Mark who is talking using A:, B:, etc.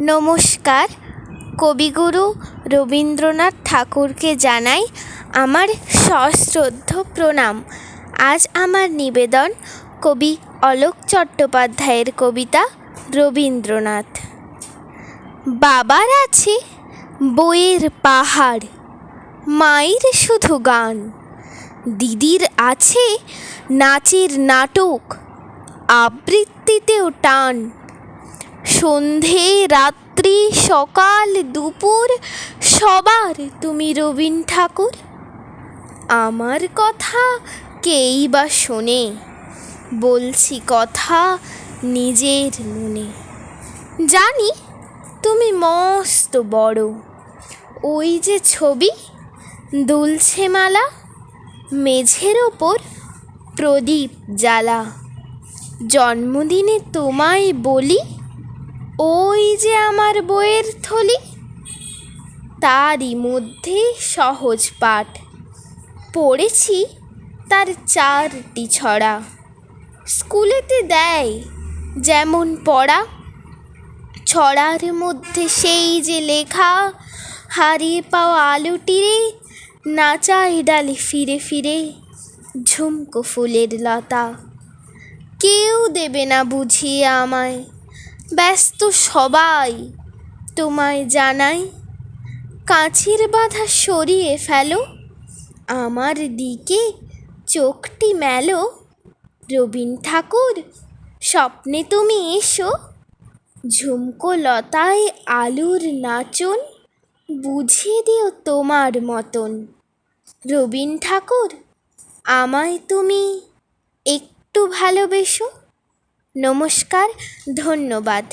A: নমস্কার। কবিগুরু রবীন্দ্রনাথ ঠাকুরকে জানাই আমার সশ্রদ্ধ প্রণাম। আজ আমার নিবেদন কবি অলোক চট্টোপাধ্যায়ের কবিতা রবীন্দ্রনাথ। বাবার আছে বইয়ের পাহাড়, মায়ের শুধু গান। দিদির আছে নাচের নাটক, আবৃত্তিতেও টান। সন্ধে, রাত্রি, সকাল, দুপুর, সবার। তুমি রবীন ঠাকুর? আমার কথা কেই বা শোনে? বলছি কথা নিজের মনে। জানি তুমি মস্ত বড়। ওই যে ছবি, দুলছে মালা, মেঝের ওপর প্রদীপ জ্বালা। জন্মদিনে তোমায় বলি ওই যে আমার বইয়ের থলি, তারই মধ্যে সহজ পাঠ। পড়েছি তার চারটি ছড়া। স্কুলেতে দেয় যেমন পড়া, ছড়ার মধ্যে সেই যে লেখা, হারিয়ে পাওয়া আলুটিরে নাচাই ডালে ফিরে ফিরে ঝুমকো ফুলের লতা। কেউ দেবে না বুঝিয়ে আমায় ব্যস্ত সবাই তোমায় জানাই। কাঁচের বাধা সরিয়ে ফেলো, আমার দিকে চোখটি মেলো। রবীন ঠাকুর, স্বপ্নে তুমি এসো। ঝুমকো লতায় আলুর নাচন, বুঝিয়ে দিও তোমার মতন। রবীন ঠাকুর, আমায় তুমি একটু ভালোবেসো। নমস্কার ধন্যবাদ।